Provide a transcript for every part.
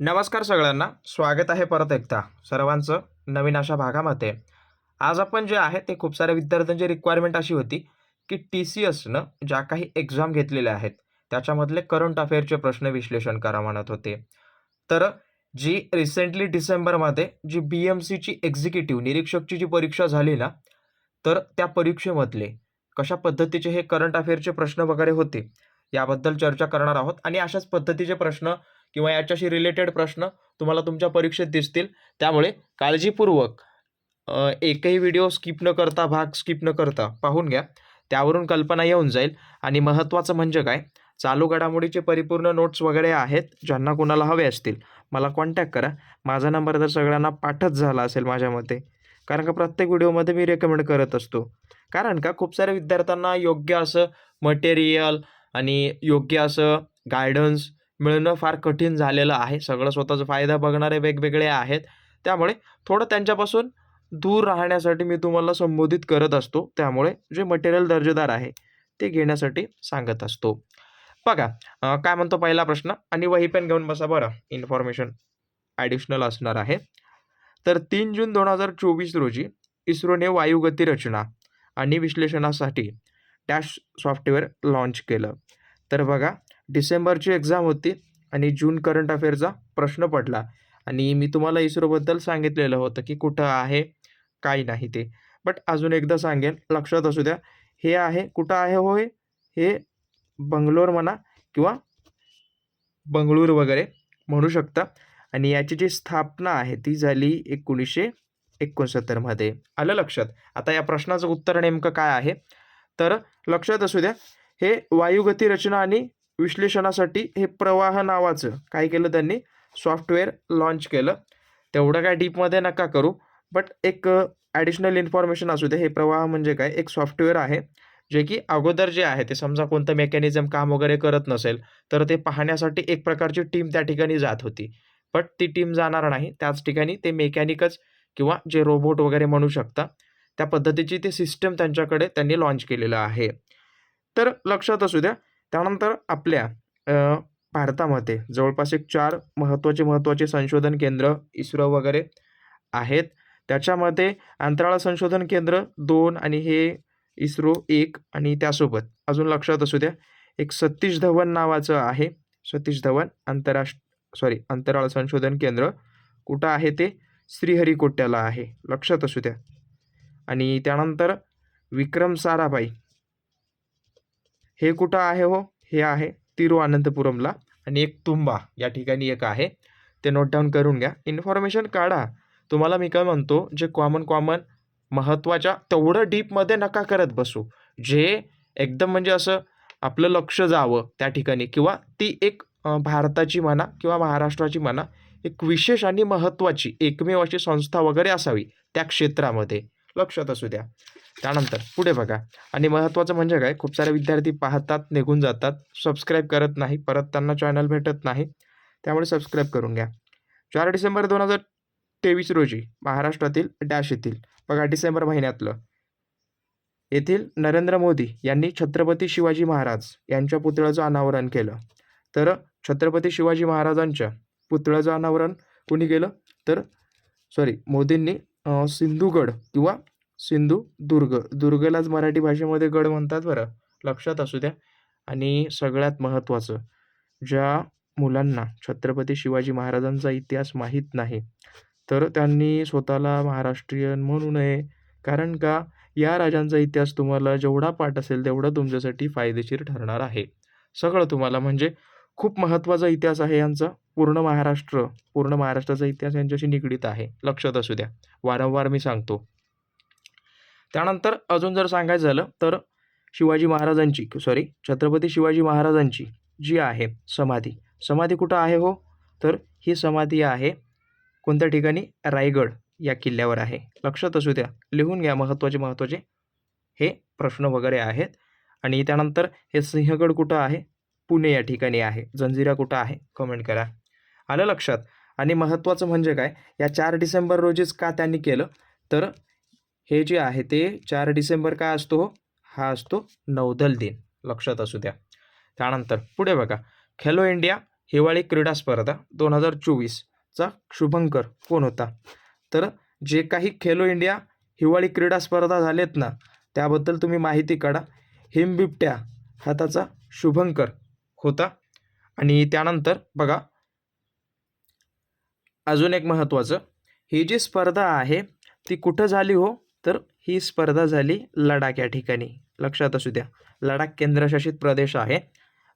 नमस्कार सगळ्यांना. स्वागत आहे परत एकदा सर्वांचं नवीन अशा भागामध्ये. आज आपण जे आहे ते खूप साऱ्या विद्यार्थ्यांची रिक्वायरमेंट अशी होती की टी सी एसनं ज्या काही एक्झाम घेतलेल्या आहेत त्याच्यामधले करंट अफेअरचे प्रश्न विश्लेषण करा म्हणत होते. तर जी रिसेंटली डिसेंबरमध्ये जी बी एम सीची एक्झिक्युटिव्ह निरीक्षकची जी परीक्षा झाली ना तर त्या परीक्षेमधले कशा पद्धतीचे हे करंट अफेअरचे प्रश्न वगैरे होते याबद्दल चर्चा करणार आहोत आणि अशाच पद्धतीचे प्रश्न किंवा याच्याशी रिलेटेड प्रश्न तुम्हाला तुमच्या परीक्षेत दिसतील. त्यामुळे काळजीपूर्वक एकही व्हिडिओ स्किप न करता भाग स्किप न करता पाहून घ्या. त्यावरून कल्पना येऊन जाईल. आणि महत्त्वाचं म्हणजे काय? चालू घडामोडीचे परिपूर्ण नोट्स वगैरे आहेत ज्यांना कोणाला हवे असतील मला कॉन्टॅक्ट करा. माझा नंबर तर सगळ्यांना पाठच झाला असेल माझ्या मते कारण का प्रत्येक व्हिडिओमध्ये मी रेकमेंड करत असतो. कारण का खूप साऱ्या विद्यार्थ्यांना योग्य असं मटेरियल आणि योग्य असं गायडन्स मिळणं फार कठीण झालेलं आहे. सगळं स्वतःचा फायदा बघणारे वेगवेगळे आहेत. त्यामुळे थोडं त्यांच्यापासून दूर राहण्यासाठी मी तुम्हाला संबोधित करत असतो. त्यामुळे जे मटेरियल दर्जेदार आहे ते घेण्यासाठी सांगत असतो. बघा काय म्हणतो पहिला प्रश्न? आणि वही पेन घेऊन बसा बरं. इन्फॉर्मेशन ॲडिशनल असणार आहे. तर तीन जून दोन हजार चोवीस रोजी इस्रोने वायुगती रचना आणि विश्लेषणासाठी डॅश सॉफ्टवेअर लॉन्च केलं. तर बघा डिसेंबरची एक्झाम होती आणि जून करंट अफेअरचा प्रश्न पडला. आणि मी तुम्हाला इस्रोबद्दल सांगितलेलं होतं की कुठं आहे काय नाही ते. बट अजून एकदा सांगेन लक्षात असू द्या हे आहे कुठं आहे होय? हे बंगलोर म्हणा किंवा बंगळूर वगैरे म्हणू शकता. आणि याची जी स्थापना आहे ती झाली एकोणीसशे एकोणसत्तरमध्ये आलं लक्षात? आता या प्रश्नाचं उत्तर नेमकं काय आहे? तर लक्षात असू द्या हे वायुगती रचना आणि विश्लेषणासाठी हे प्रवाह नावाचं काय केलं त्यांनी? सॉफ्टवेअर लॉन्च केलं. तेवढं काय डीपमध्ये नका करू. बट एक ॲडिशनल इन्फॉर्मेशन असू दे. हे प्रवाह म्हणजे काय? एक सॉफ्टवेअर आहे जे की अगोदर जे आहे ते समजा कोणतं मेकॅनिझम काम वगैरे करत नसेल तर ते पाहण्यासाठी एक प्रकारची टीम त्या ठिकाणी जात होती. बट ती टीम जाणार नाही. त्याच ठिकाणी ते मेकॅनिकच किंवा जे रोबोट वगैरे म्हणू शकता त्या पद्धतीची ते सिस्टम त्यांच्याकडे त्यांनी लॉन्च केलेलं आहे. तर लक्षात असू द्या त्यानंतर आपल्या भारतामध्ये जवळपास एक चार महत्त्वाचे महत्त्वाचे संशोधन केंद्र इस्रो वगैरे आहेत. त्याच्यामध्ये अंतराळ संशोधन केंद्र दोन आणि हे इस्रो एक आणि त्यासोबत अजून लक्षात असू द्या एक सतीश धवन नावाचं आहे. सतीश धवन आंतरराष्ट्र सॉरी अंतराळ संशोधन केंद्र कुठं आहे ते श्रीहरिकोट्याला आहे. लक्षात असू द्या. आणि त्यानंतर विक्रम साराभाई हे कुठं आहे हो? हे आहे तिरुअनंतपुरमला. आणि एक तुंबा या ठिकाणी एक आहे. ते नोट डाऊन करून घ्या. इन्फॉर्मेशन काढा. तुम्हाला मी काय म्हणतो? जे कॉमन कॉमन महत्त्वाच्या तेवढं डीपमध्ये नका करत बसू. जे एकदम म्हणजे असं आपलं लक्ष जावं त्या ठिकाणी. किंवा ती एक भारताची म्हणा किंवा महाराष्ट्राची म्हणा एक विशेष आणि महत्त्वाची एकमेव अशी संस्था वगैरे असावी त्या क्षेत्रामध्ये. लक्षात असू द्या. त्यानंतर पुढे बघा. आणि महत्त्वाचं म्हणजे काय? खूप सारे विद्यार्थी पाहतात निघून जातात. सबस्क्राईब करत नाही. परत त्यांना चॅनल भेटत नाही. त्यामुळे सबस्क्राईब करून घ्या. चार डिसेंबर दोन हजार तेवीस रोजी महाराष्ट्रातील डॅश येथील बघा डिसेंबर महिन्यातलं. येथील नरेंद्र मोदी यांनी छत्रपती शिवाजी महाराज यांच्या पुतळ्याचं अनावरण केलं. तर छत्रपती शिवाजी महाराजांच्या पुतळ्याचं अनावरण कोणी केलं? तर सॉरी मोदींनी सिंधुगड किंवा सिंधू दुर्ग. दुर्गलाच मराठी भाषेमध्ये गड म्हणतात बरं. लक्षात असू द्या. आणि सगळ्यात महत्त्वाचं ज्या मुलांना छत्रपती शिवाजी महाराजांचा इतिहास माहीत नाही तर त्यांनी स्वतःला महाराष्ट्रीयन म्हणू नये. कारण का? या राजांचा इतिहास तुम्हाला जेवढा पाठ असेल तेवढा तुमच्यासाठी फायदेशीर ठरणार आहे. सगळं तुम्हाला म्हणजे खूप महत्त्वाचा इतिहास आहे यांचा. पूर्ण महाराष्ट्र पूर्ण महाराष्ट्राचा इतिहास यांच्याशी निगडीत आहे. लक्षात असू द्या. वारंवार मी सांगतो. त्यानंतर अजून जर सांगायचं झालं तर शिवाजी महाराजांची सॉरी छत्रपती शिवाजी महाराजांची जी आहे समाधी. समाधी कुठं आहे हो? तर ही समाधी आहे कोणत्या ठिकाणी? रायगड या किल्ल्यावर आहे. लक्षात असू द्या लिहून घ्या महत्त्वाचे महत्त्वाचे. हे प्रश्न वगैरे आहेत. आणि त्यानंतर हे सिंहगड कुठं आहे? पुणे या ठिकाणी आहे. जंजिरा कुठं आहे? कमेंट करा. आलं लक्षात? आणि महत्त्वाचं म्हणजे काय? या चार डिसेंबर रोजीच का त्यांनी केलं? तर हे जे आहे ते चार डिसेंबर काय असतो? हो हा असतो नौदल दिन. लक्षात असू द्या. त्यानंतर पुढे बघा. खेलो इंडिया हिवाळी क्रीडा स्पर्धा दोन हजार चोवीसचा शुभंकर. कोण होता? तर जे काही खेलो इंडिया हिवाळी क्रीडा स्पर्धा झालेत ना त्याबद्दल तुम्ही माहिती काढा. हिमबिबट्या हा त्याचा शुभंकर होता. आणि त्यानंतर बघा. अजून एक महत्त्वाचं. ही जी स्पर्धा आहे ती कुठं झाली हो? तर ही स्पर्धा झाली लडाख या ठिकाणी. लक्षात असू द्या. लडाख केंद्रशासित प्रदेश आहे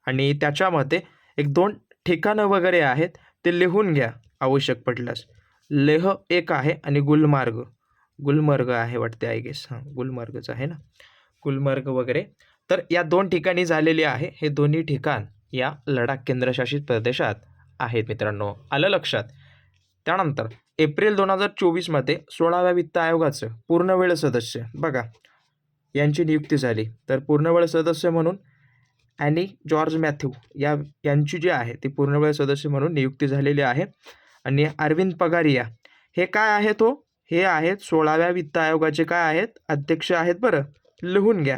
आणि त्याच्यामध्ये एक दोन ठिकाणं वगैरे आहेत ते लिहून घ्या आवश्यक पडल्यास. लेह एक आहे आणि गुलमार्ग. गुलमर्ग आहे वाटते आय गेस हां गुलमर्गच आहे ना? गुलमर्ग वगैरे. तर या दोन ठिकाणी झालेले आहे. हे दोन्ही ठिकाण या लडाख केंद्रशासित प्रदेशात आहेत मित्रांनो. आलं लक्षात? त्यानंतर एप्रिल दोन हजार चोवीसमध्ये सोळाव्या वित्त आयोगाचं पूर्णवेळ सदस्य बघा यांची नियुक्ती झाली. तर पूर्णवेळ सदस्य म्हणून ॲनी जॉर्ज मॅथ्यू या यांची जी आहे ती पूर्णवेळ सदस्य म्हणून नियुक्ती झालेली आहे. आणि अरविंद पगारिया हे काय आहेत हो? हे आहेत सोळाव्या वित्त आयोगाचे काय आहेत? अध्यक्ष आहेत बरं. लिहून घ्या.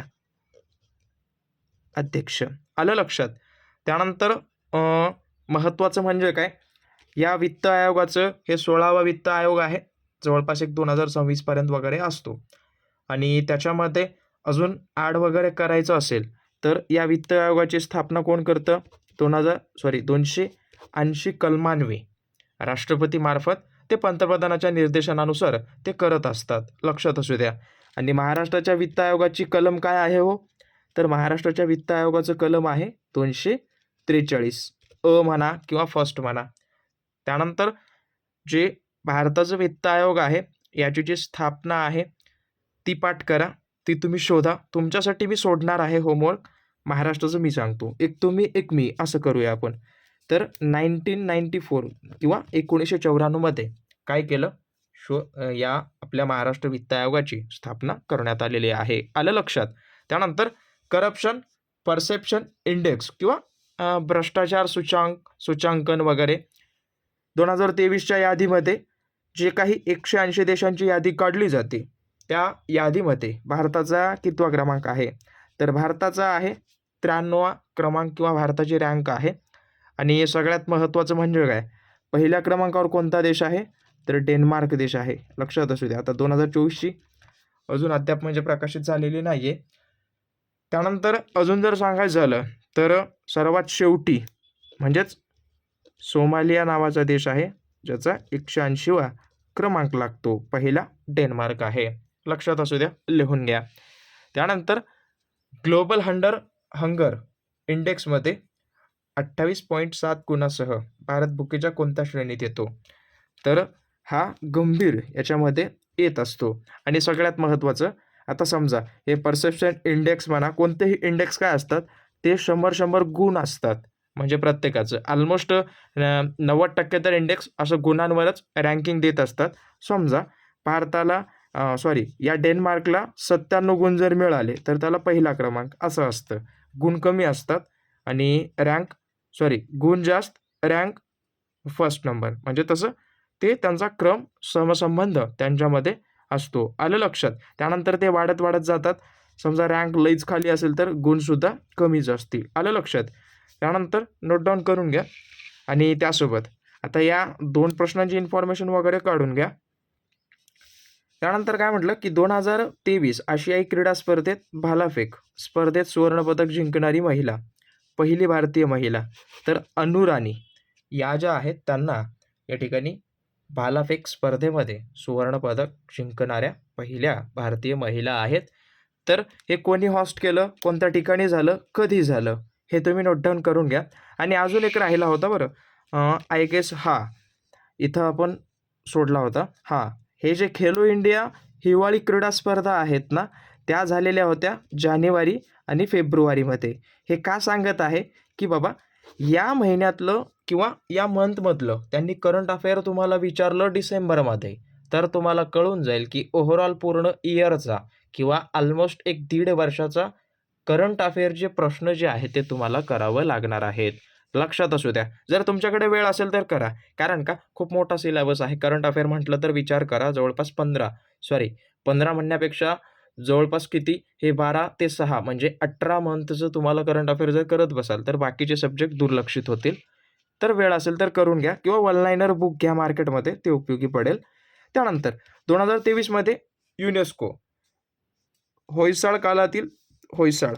अध्यक्ष. आलं लक्षात? त्यानंतर महत्त्वाचं म्हणजे काय? या वित्त आयोगाचं हे सोळावा वित्त आयोग आहे. जवळपास एक दोन हजार सव्वीसपर्यंत वगैरे असतो. आणि त्याच्यामध्ये अजून ॲड वगैरे करायचं असेल तर या वित्त आयोगाची स्थापना कोण करतं? दोन हजार सॉरी दोनशे ऐंशी कलमान्वे. राष्ट्रपतीमार्फत ते पंतप्रधानाच्या निर्देशनानुसार ते करत असतात. लक्षात असू द्या. आणि महाराष्ट्राच्या वित्त आयोगाची कलम काय आहे हो? तर महाराष्ट्राच्या वित्त आयोगाचं कलम आहे दोनशे त्रेचाळीस. अ म्हणा किंवा फर्स्ट म्हणा. त्यानंतर जे भारताचं वित्त आयोग आहे याची जी स्थापना आहे ती पाठ करा. ती तुम्ही शोधा. तुमच्यासाठी मी सोडणार आहे होमवर्क. महाराष्ट्राचं मी सांगतो. एक तुम्ही एक मी. असं करूया आपण. तर नाईन्टीन नाईन्टी फोर किंवा एकोणीसशे चौऱ्याण्णवमध्ये काय केलं? शो या आपल्या महाराष्ट्र वित्त आयोगाची स्थापना करण्यात आलेली आहे. आलं लक्षात? त्यानंतर करप्शन परसेप्शन इंडेक्स किंवा भ्रष्टाचार सूचांक सूचांकन वगैरे दोन हजार तेवीसच्या यादीमध्ये जे काही एकशे ऐंशी देशांची यादी काढली जाते त्या यादीमध्ये भारताचा कितवा क्रमांक आहे? तर भारताचा आहे त्र्याण्णवा क्रमांक किंवा भारताची रँक आहे. आणि सगळ्यात महत्त्वाचं म्हणजे काय? पहिल्या क्रमांकावर कोणता देश आहे? तर डेन्मार्क देश आहे. लक्षात असू द्या. आता दोन हजार चोवीसची अजून अद्याप म्हणजे प्रकाशित झालेली नाही आहे त्यानंतर अजून जर सांगायचं झालं तर सर्वात शेवटी म्हणजेच सोमालिया नावाचा देश आहे ज्याचा एकशे ऐंशीवा क्रमांक लागतो. पहिला डेन्मार्क आहे. लक्षात असू द्या लिहून घ्या. त्यानंतर ग्लोबल हंडर हंगर इंडेक्समध्ये अठ्ठावीस पॉईंट सात गुणासह भारत बुकेच्या कोणत्या श्रेणीत येतो? तर हा गंभीर याच्यामध्ये येत असतो. आणि सगळ्यात महत्त्वाचं आता समजा हे परसेप्शन इंडेक्स म्हणा कोणतेही इंडेक्स काय असतात ते शंभर शंभर गुण असतात. म्हणजे प्रत्येकाचं. ऑलमोस्ट नव्वद टक्के तर इंडेक्स असं गुणांवरच रँकिंग देत असतात. समजा भारताला सॉरी या डेन्मार्कला सत्त्याण्णव गुण जर मिळाले तर त्याला पहिला क्रमांक असं असतं. गुण कमी असतात आणि रँक सॉरी गुण जास्त रँक फर्स्ट नंबर म्हणजे तसं ते त्यांचा क्रम समसंबंध त्यांच्यामध्ये असतो. आलं लक्षात? त्यानंतर ते वाढत वाढत जातात. समजा रँक लईच खाली असेल तर गुणसुद्धा कमीच असतील. आलं लक्षात? त्यानंतर नोट डाऊन करून घ्या आणि त्यासोबत आता या दोन प्रश्नांची इन्फॉर्मेशन वगैरे काढून घ्या. त्यानंतर काय म्हटलं की दोन हजार तेवीस आशियाई क्रीडा स्पर्धेत भालाफेक स्पर्धेत सुवर्णपदक जिंकणारी महिला पहिली भारतीय महिला तर अनुराणी या ज्या आहेत त्यांना या ठिकाणी भालाफेक स्पर्धेमध्ये सुवर्णपदक जिंकणाऱ्या पहिल्या भारतीय महिला आहेत. तर हे कोणी हॉस्ट केलं? कोणत्या ठिकाणी झालं? कधी झालं? हे तुम्ही नोट डाऊन करून घ्या. आणि अजून एक राहिला होता बरं. आय गेस हा. इथं आपण सोडला होता. हां. हे जे खेलो इंडिया हिवाळी क्रीडा स्पर्धा आहेत ना त्या झालेल्या होत्या जानेवारी आणि फेब्रुवारीमध्ये. हे का सांगत आहे? की बाबा या महिन्यातलं किंवा या मंथमधलं त्यांनी करंट अफेअर तुम्हाला विचारलं डिसेंबरमध्ये. तर तुम्हाला कळून जाईल की ओव्हरऑल पूर्ण इयरचा किंवा ऑलमोस्ट एक दीड वर्षाचा करंट अफेअरचे प्रश्न जे आहेत ते तुम्हाला करावं लागणार आहेत. लक्षात असू द्या. जर तुमच्याकडे वेळ असेल तर करा. कारण का? खूप मोठा सिलेबस आहे. करंट अफेअर म्हटलं तर विचार करा. जवळपास पंधरा. सॉरी पंधरा म्हणण्यापेक्षा जवळपास किती? हे बारा ते सहा म्हणजे अठरा मंथचं तुम्हाला करंट अफेअर जर करत बसाल तर बाकीचे सब्जेक्ट दुर्लक्षित होतील. तर वेळ असेल तर करून घ्या किंवा वनलायनर बुक घ्या मार्केटमध्ये ते उपयोगी पडेल. त्यानंतर दोन हजार तेवीसमध्ये युनेस्को होयसाळ काळातील होयसाळ.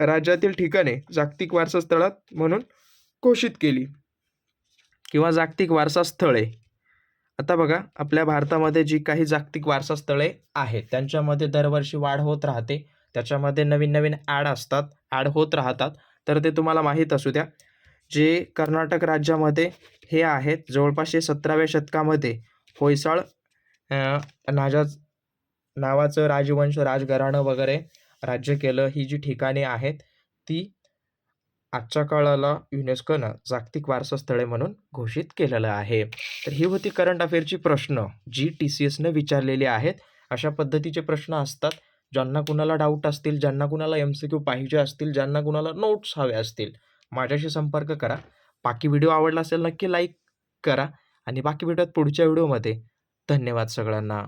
राज्यातील ठिकाणे जागतिक वारसा स्थळात म्हणून घोषित केली. किंवा जागतिक वारसा स्थळे आता बघा आपल्या भारतामध्ये जी काही जागतिक वारसा स्थळे आहेत त्यांच्यामध्ये दरवर्षी वाढ होत राहते. त्याच्यामध्ये नवीन नवीन ॲड असतात ॲड होत राहतात. तर ते तुम्हाला माहीत असू द्या. जे कर्नाटक राज्यामध्ये हे आहेत जवळपासशे सतराव्या शतकामध्ये होयसाळ नाजाज नावाचं राजवंश राजघराणं वगैरे राज्य केलं ही जी ठिकाणे आहेत ती आजच्या काळाला युनेस्कोनं जागतिक वारसा स्थळे म्हणून घोषित केलेलं आहे. तर ही होती करंट अफेअरची प्रश्न जी टी सी एसनं विचारलेली आहेत. अशा पद्धतीचे प्रश्न असतात ज्यांना कुणाला डाऊट असतील ज्यांना कुणाला एम सी क्यू पाहिजे असतील ज्यांना कुणाला नोट्स हवे असतील माझ्याशी संपर्क करा. बाकी व्हिडिओ आवडला असेल नक्की लाईक करा. आणि बाकी भेटत पुढच्या व्हिडिओमध्ये धन्यवाद सगळ्यांना.